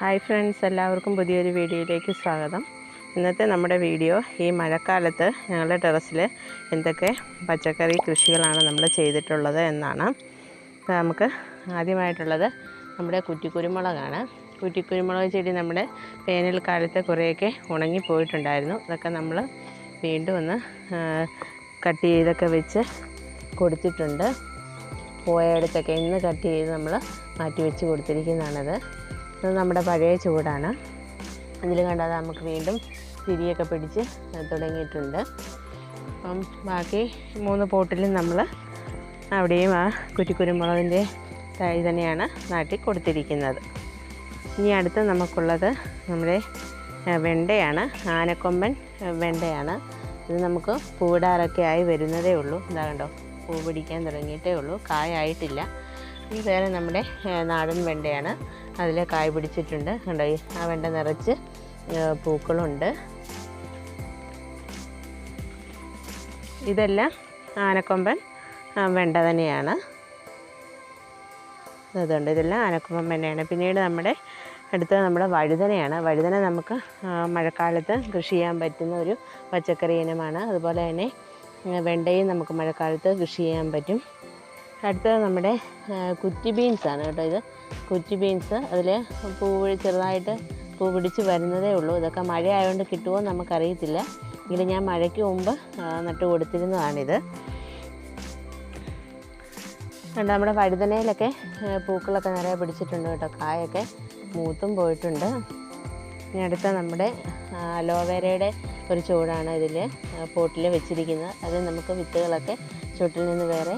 Hi friends എല്ലാവർക്കും പുതിയൊരു വീഡിയോയിലേക്ക് സ്വാഗതം. ഇന്നത്തെ നമ്മുടെ വീഡിയോ ഈ മഴക്കാലത്ത് ഞങ്ങളുടെ ടെറസിൽ എന്തൊക്കെ പച്ചക്കറി കൃഷികളാണ് നമ്മൾ ചെയ്തിട്ടുള്ളത് എന്നാണ്. നമുക്ക് ആദ്യമായിട്ടുള്ളത് നമ്മുടെ കുറ്റിക്കുരുമുളകാണ്. കുറ്റിക്കുരുമുളക് ചെടി നമ്മുടെ വേനൽക്കാലത്ത് കുറേയൊക്കെ ഉണങ്ങിപ്പോയിട്ടുണ്ടായിരുന്നു അതൊക്കെ നമ്മൾ വീണ്ടും ഒന്ന് കട്ട് ചെയ്തൊക്കെ വെച്ച് കൊടുത്തിട്ടുണ്ട്. പോയയിടത്തൊക്കെ ഇന്ന് കട്ട് ചെയ്ത് നമ്മൾ മാറ്റി വെച്ച് കൊടുത്തിരിക്കുന്നതാണത്. ഇത് നമ്മുടെ പഴയ ചൂടാണ്. ഇതിൽ കണ്ടാൽ നമുക്ക് വീണ്ടും തിരിയൊക്കെ പിടിച്ച് തുടങ്ങിയിട്ടുണ്ട്. അപ്പം ബാക്കി മൂന്ന് പോട്ടിലും നമ്മൾ അവിടെയും ആ കുറ്റിക്കുരുമുളകിന്റെ തൈ തന്നെയാണ് നാട്ടി കൊടുത്തിരിക്കുന്നത്. ഇനി അടുത്ത് നമുക്കുള്ളത് നമ്മുടെ വെണ്ടയാണ്. ആനക്കൊമ്പൻ വെണ്ടയാണ്. ഇത് നമുക്ക് പൂവിടാറൊക്കെ ആയി വരുന്നതേ ഉള്ളൂ. എന്താ കണ്ടോ പൂ പിടിക്കാൻ തുടങ്ങിയിട്ടേ ഉള്ളൂ. കായായിട്ടില്ല. ഇത് വേറെ നമ്മുടെ നാടൻ വെണ്ടയാണ്. അതിൽ കായ് പിടിച്ചിട്ടുണ്ട്. കണ്ടോ ആ വെണ്ട നിറച്ച് പൂക്കളുണ്ട്. ഇതെല്ലാം ആനക്കൊമ്പൻ വെണ്ട തന്നെയാണ്. അതുകൊണ്ട് ഇതെല്ലാം ആനക്കൊമ്പൻ വെണ്ടയാണ് പിന്നീട് നമ്മുടെ അടുത്ത് നമ്മുടെ വഴുതനയാണ്. വഴുതന നമുക്ക് മഴക്കാലത്ത് കൃഷി ചെയ്യാൻ പറ്റുന്ന ഒരു പച്ചക്കറി ഇനമാണ്. അതുപോലെ തന്നെ വെണ്ടയും നമുക്ക് മഴക്കാലത്ത് കൃഷി ചെയ്യാൻ പറ്റും. അടുത്തത് നമ്മുടെ കുറ്റി ബീൻസാണ് കേട്ടോ ഇത്. കുറ്റി ബീൻസ് അതിൽ പൂ ചെറുതായിട്ട് പൂ പിടിച്ച് വരുന്നതേ ഉള്ളൂ. ഇതൊക്കെ മഴ ആയതുകൊണ്ട് കിട്ടുമോ നമുക്കറിയത്തില്ല. എങ്കിലും ഞാൻ മഴയ്ക്ക് മുമ്പ് നട്ട് കൊടുത്തിരുന്നതാണിത്. കണ്ടോ നമ്മുടെ വഴുതനയിലൊക്കെ പൂക്കളൊക്കെ നിറയെ പിടിച്ചിട്ടുണ്ട് കേട്ടോ. കായൊക്കെ മൂത്തും പോയിട്ടുണ്ട്. ഇനി അടുത്ത നമ്മുടെ അലോവേരയുടെ ഒരു ചൂടാണ് ഇതിൽ പോട്ടിൽ വെച്ചിരിക്കുന്നത്. അത് നമുക്ക് വിത്തുകളൊക്കെ ചുട്ടിൽ നിന്ന് വേറെ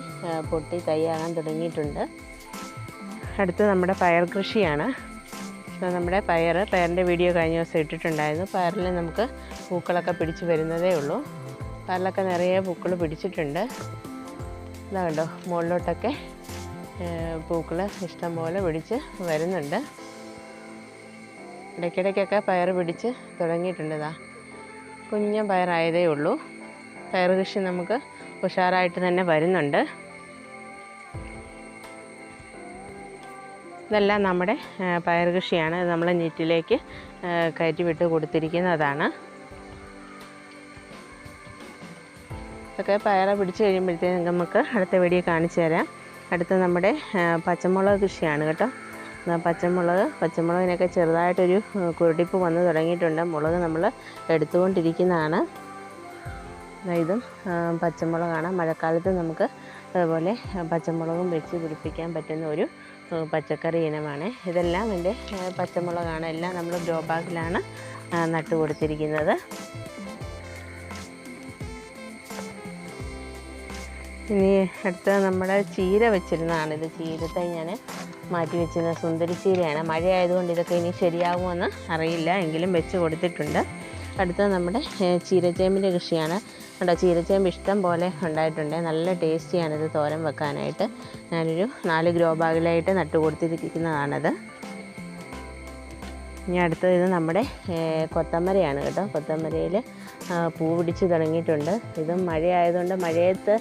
പൊട്ടി തയ്യാറാൻ തുടങ്ങിയിട്ടുണ്ട്. അടുത്ത് നമ്മുടെ പയർ കൃഷിയാണ്. നമ്മുടെ പയർ പയറിന്റെ വീഡിയോ കഴിഞ്ഞ ദിവസം ഇട്ടിട്ടുണ്ടായിരുന്നു. പയറിൽ നമുക്ക് പൂക്കളൊക്കെ പിടിച്ച് വരുന്നതേ ഉള്ളൂ. പയറിലൊക്കെ നിറയെ പൂക്കൾ പിടിച്ചിട്ടുണ്ട്. ഇതാ കണ്ടോ മുകളിലോട്ടൊക്കെ പൂക്കൾ ഇഷ്ടംപോലെ പിടിച്ച് വരുന്നുണ്ട്. ഇടയ്ക്കിടയ്ക്കൊക്കെ പയർ പിടിച്ച് തുടങ്ങിയിട്ടുണ്ട് ഇതാ. കുഞ്ഞൻ പയറായതേ ഉള്ളൂ. പയർ കൃഷി നമുക്ക് ഉഷാറായിട്ട് തന്നെ വരുന്നുണ്ട്. ഇതെല്ലാം നമ്മുടെ പയർ കൃഷിയാണ്. ഇത് നമ്മൾ നെറ്റിലേക്ക് കയറ്റിവിട്ട് കയറ്റി വിട്ട് കൊടുത്തിരിക്കുന്നതാണ്. ഇതൊക്കെ പയറ പിടിച്ച് കഴിയുമ്പോഴത്തേക്കും നമുക്ക് അടുത്ത വീഡിയോ കാണിച്ചു തരാം. അടുത്ത നമ്മുടെ പച്ചമുളക് കൃഷിയാണ് കേട്ടോ. പച്ചമുളക് പച്ചമുളകിനൊക്കെ ചെറുതായിട്ടൊരു കുരുടിപ്പ് വന്ന് തുടങ്ങിയിട്ടുണ്ട്. മുളക് നമ്മൾ എടുത്തുകൊണ്ടിരിക്കുന്നതാണ്. ഇതും പച്ചമുളകാണ്. മഴക്കാലത്ത് നമുക്ക് അതുപോലെ പച്ചമുളകും വെച്ച് പിടിപ്പിക്കാൻ പറ്റുന്ന ഒരു പച്ചക്കറി ഇനമാണ്. ഇതെല്ലാം എന്റെ പച്ചമുളകാണ്. എല്ലാം നമ്മൾ ഗ്രോ ബാഗിലാണ് നട്ടു കൊടുത്തിരിക്കുന്നത്. ഇനി അടുത്ത നമ്മുടെ ചീര വെച്ചിരുന്നതാണ് ഇത്. ചീരത്തൈ ഞാൻ മാറ്റി വെച്ചിരുന്ന സുന്ദരി ചീരയാണ്. മഴ ആയതുകൊണ്ട് ഇതൊക്കെ ഇനി ശരിയാകുമെന്ന് അറിയില്ല. എങ്കിലും വെച്ച് കൊടുത്തിട്ടുണ്ട്. അടുത്തത് നമ്മുടെ ചീരച്ചേമ്പിന്റെ കൃഷിയാണ്. കണ്ടോ ചീരച്ചേമ്പ് ഇഷ്ടം പോലെ ഉണ്ടായിട്ടുണ്ട്. നല്ല ടേസ്റ്റിയാണിത് തോരൻ വെക്കാനായിട്ട്. ഞാനൊരു നാല് ഗ്രോ ബാഗിലായിട്ട് നട്ടു കൊടുത്തിരിക്കുന്നതാണത് ഇനി അടുത്തത് ഇത് നമ്മുടെ കൊത്തമരയാണ് കേട്ടോ. കൊത്തമരയിൽ പൂ പിടിച്ച് തുടങ്ങിയിട്ടുണ്ട്. ഇതും മഴയായതുകൊണ്ട് മഴയത്ത്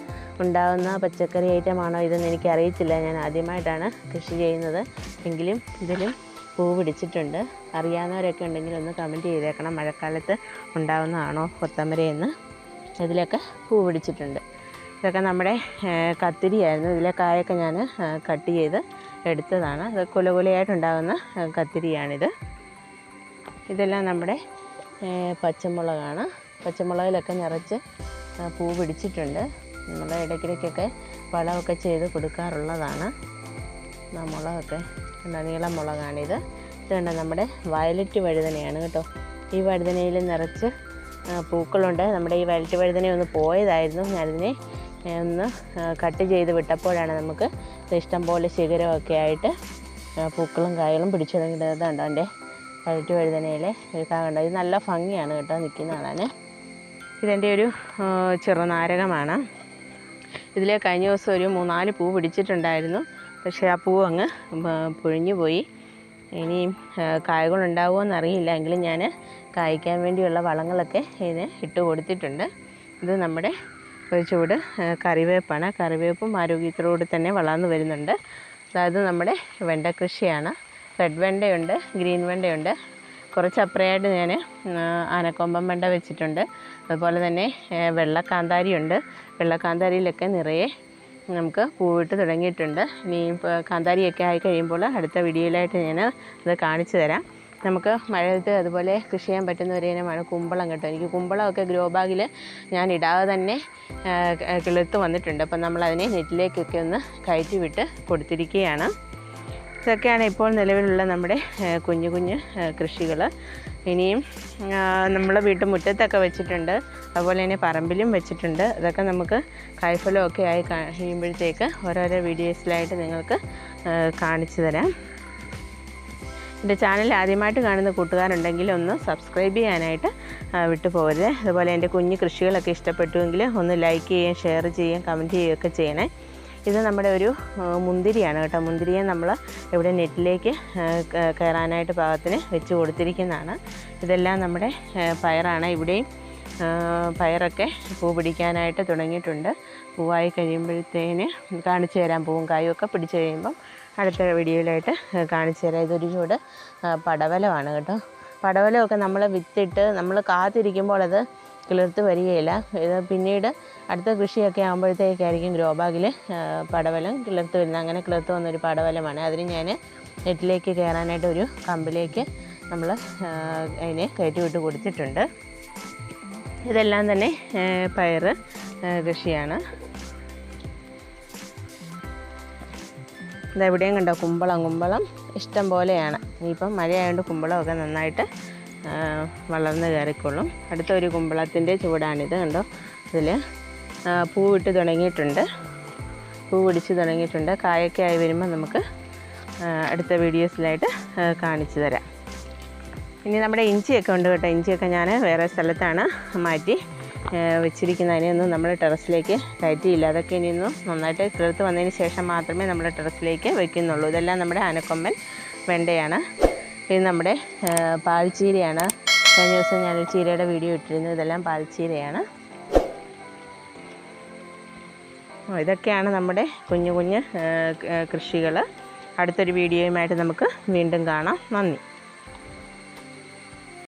ഉണ്ടാകുന്ന പച്ചക്കറി ഐറ്റമാണോ ഇതെന്ന് എനിക്കറിയത്തില്ല. ഞാൻ ആദ്യമായിട്ടാണ് കൃഷി ചെയ്യുന്നത്. എങ്കിലും ഇതിലും പൂ പിടിച്ചിട്ടുണ്ട്. അറിയാവുന്നവരൊക്കെ ഉണ്ടെങ്കിൽ ഒന്ന് കമന്റ് ചെയ്തേക്കണം. മഴക്കാലത്ത് ഉണ്ടാകുന്നതാണോ കൊത്തമരയെന്ന്. ഇതിലൊക്കെ പൂ പിടിച്ചിട്ടുണ്ട്. ഇതൊക്കെ നമ്മുടെ കത്തിരിയായിരുന്നു. ഇതിലെ കായൊക്കെ ഞാൻ കട്ട് ചെയ്ത് എടുത്തതാണ്. അത് കുലകുലയായിട്ടുണ്ടാകുന്ന കത്തിരിയാണിത്. ഇതെല്ലാം നമ്മുടെ പച്ചമുളകാണ്. പച്ചമുളകിലൊക്കെ നിറച്ച് പൂ പിടിച്ചിട്ടുണ്ട്. നമ്മൾ ഇടയ്ക്കിടയ്ക്കൊക്കെ വളമൊക്കെ ചെയ്ത് കൊടുക്കാറുള്ളതാണ്. മുളകൊക്കെ. കണ്ട നീളം മുളകാണിത്. ഇത് നമ്മുടെ വയലറ്റ് വഴുതനയാണ് കേട്ടോ. ഈ വഴുതനയിൽ നിറച്ച് പൂക്കളുണ്ട്. നമ്മുടെ ഈ വയലറ്റ് വഴുതന ഒന്ന് പോയതായിരുന്നു. ഞാനിതിനെ ഒന്ന് കട്ട് ചെയ്ത് വിട്ടപ്പോഴാണ് നമുക്ക് ഇഷ്ടം പോലെ ശിഖരമൊക്കെ ആയിട്ട് പൂക്കളും കായകളും പിടിച്ചു തുടങ്ങിയത്. എന്റെ വയലറ്റ് വഴുതനയിലെ ഒരു ഇത് നല്ല ഭംഗിയാണ് കേട്ടോ നിൽക്കുന്ന കാണാൻ ഇതെന്റെ ഒരു ചെറുനാരകമാണ്. ഇതിലെ കഴിഞ്ഞ ദിവസം ഒരു മൂന്നാൽ പൂ പിടിച്ചിട്ടുണ്ടായിരുന്നു. പക്ഷേ ആ പൂ അങ്ങ് പൊഴിഞ്ഞു പോയി. ഇനിയും കായകളുണ്ടാവുമോ എന്നറിയില്ല. എങ്കിലും ഞാൻ കായ്ക്കാൻ വേണ്ടിയുള്ള വളങ്ങളൊക്കെ ഇതിന് ഇട്ട് കൊടുത്തിട്ടുണ്ട്. ഇത് നമ്മുടെ ഒരു ചൂട് കറിവേപ്പാണ്. കറിവേപ്പും ആരോഗ്യത്തിലൂടെ തന്നെ വളർന്നു വരുന്നുണ്ട്. അതായത് നമ്മുടെ വെണ്ട കൃഷിയാണ് റെഡ് വെണ്ടയുണ്ട് ഗ്രീൻ വെണ്ടയുണ്ട്. കുറച്ച് അപ്പുറയായിട്ട് ഞാൻ ആനക്കൊമ്പൻ വെണ്ട വെച്ചിട്ടുണ്ട്. അതുപോലെ തന്നെ വെള്ളക്കാന്താരിയുണ്ട്. വെള്ളക്കാന്താരിയിലൊക്കെ നിറയെ നമുക്ക് പൂവിട്ട് തുടങ്ങിയിട്ടുണ്ട്. ഇനി ഇപ്പോൾ കാന്താരിയൊക്കെ ആയി കഴിയുമ്പോൾ അടുത്ത വീഡിയോയിലായിട്ട് ഞാൻ അത് കാണിച്ചു തരാം. നമുക്ക് മഴയത്ത് അതുപോലെ കൃഷി ചെയ്യാൻ പറ്റുന്ന ഒരു ഇനമാണ് കുമ്പളം കേട്ടോ. എനിക്ക് കുമ്പളമൊക്കെ ഗ്രോ ബാഗിൽ ഞാൻ ഇടാതെ തന്നെ കിളിർത്ത് വന്നിട്ടുണ്ട്. അപ്പം നമ്മളതിനെ നെറ്റിലേക്കൊക്കെ ഒന്ന് കയറ്റി വിട്ട് കൊടുത്തിരിക്കുകയാണ്. ഇതൊക്കെയാണ് ഇപ്പോൾ നിലവിലുള്ള നമ്മുടെ കുഞ്ഞു കുഞ്ഞു കൃഷികൾ ഇനിയും നമ്മളെ വീട്ടു മുറ്റത്തൊക്കെ വെച്ചിട്ടുണ്ട്. അതുപോലെ തന്നെ പറമ്പിലും വെച്ചിട്ടുണ്ട്. അതൊക്കെ നമുക്ക് കായ്ഫലമൊക്കെ ആയി കഴിയുമ്പോഴത്തേക്ക് ഓരോരോ വീഡിയോസിലായിട്ട് നിങ്ങൾക്ക് കാണിച്ചു തരാം. എന്റെ ചാനൽ ആദ്യമായിട്ട് കാണുന്ന കൂട്ടുകാരുണ്ടെങ്കിൽ ഒന്ന് സബ്സ്ക്രൈബ് ചെയ്യാനായിട്ട് വിട്ടു പോകരുത് അതുപോലെ എന്റെ കുഞ്ഞു കൃഷികളൊക്കെ ഇഷ്ടപ്പെട്ടുവെങ്കിൽ ഒന്ന് ലൈക്ക് ചെയ്യുകയും ഷെയർ ചെയ്യുകയും കമന്റ് ചെയ്യുകയൊക്കെ ചെയ്യണേ. ഇത് നമ്മുടെ ഒരു മുന്തിരിയാണ് കേട്ടോ. മുന്തിരിയെ നമ്മൾ ഇവിടെ നെറ്റിലേക്ക് കയറാനായിട്ട് പാകത്തിന് വെച്ച് കൊടുത്തിരിക്കുന്നതാണ്. ഇതെല്ലാം നമ്മുടെ പയറാണ്. ഇവിടെയും പയറൊക്കെ പൂ പിടിക്കാനായിട്ട് തുടങ്ങിയിട്ടുണ്ട്. പൂവായി കഴിയുമ്പോഴത്തേന് കാണിച്ചു തരാൻ പൂവും കായുമൊക്കെ പിടിച്ചു കഴിയുമ്പം അടുത്ത വീഡിയോയിലായിട്ട് കാണിച്ചു തരാം. ഇതൊരു ചൂട് പടവലമാണ് കേട്ടോ. പടവലമൊക്കെ നമ്മൾ വിത്തിട്ട് നമ്മൾ കാത്തിരിക്കുമ്പോൾ അത് കിളിർത്ത് വരികയില്ല. ഇത് പിന്നീട് അടുത്ത കൃഷിയൊക്കെ ആകുമ്പോഴത്തേക്കായിരിക്കും ഗ്രോ ബാഗിൽ പടവലം കിളിർത്ത് വരുന്നത് അങ്ങനെ കിളിർത്ത് വന്നൊരു പടവലമാണ്. അതിന് ഞാൻ നെറ്റിലേക്ക് കയറാനായിട്ട് ഒരു കമ്പിലേക്ക് നമ്മൾ അതിനെ കയറ്റി വിട്ട് കൊടുത്തിട്ടുണ്ട്. ഇതെല്ലാം തന്നെ പയർ കൃഷിയാണ്. ഇതെവിടെയും കണ്ടോ കുമ്പളം കുമ്പളം ഇഷ്ടം പോലെയാണ്. ഇനിയിപ്പം മഴയായതുകൊണ്ട് കുമ്പളമൊക്കെ നന്നായിട്ട് വളർന്ന് കയറിക്കൊള്ളും അടുത്തൊരു കുമ്പളത്തിന്റെ ചൂടാണിത് കണ്ടോ? ഇതിൽ പൂവിട്ട് തുടങ്ങിയിട്ടുണ്ട്. പൂ പിടിച്ച് തുടങ്ങിയിട്ടുണ്ട്. കായൊക്കെ ആയി വരുമ്പോൾ നമുക്ക് അടുത്ത വീഡിയോസിലായിട്ട് കാണിച്ചു തരാം. ഇനി നമ്മുടെ ഇഞ്ചിയൊക്കെ ഉണ്ട് കേട്ടോ. ഇഞ്ചിയൊക്കെ ഞാൻ വേറെ സ്ഥലത്താണ് മാറ്റി വെച്ചിരിക്കുന്നത്. അതിനൊന്നും നമ്മൾ ടെറസിലേക്ക് കയറ്റിയില്ല. അതൊക്കെ ഇനിയൊന്നും നന്നായിട്ട് കിളിർത്ത് വന്നതിന് ശേഷം മാത്രമേ നമ്മൾ ടെറസിലേക്ക് വയ്ക്കുന്നുള്ളൂ ഇതെല്ലാം നമ്മുടെ ആനക്കൊമ്പൻ വെണ്ടയാണ്. ഇത് നമ്മുടെ പാൽച്ചീരയാണ്. കഴിഞ്ഞ ദിവസം ഞാനൊരു ചീരയുടെ വീഡിയോ ഇട്ടിരുന്നു. ഇതെല്ലാം പാൽച്ചീരയാണ്. ഇതൊക്കെയാണ് നമ്മുടെ കുഞ്ഞു കുഞ്ഞ് കൃഷികൾ അടുത്തൊരു വീഡിയോയുമായിട്ട് നമുക്ക് വീണ്ടും കാണാം. നന്ദി.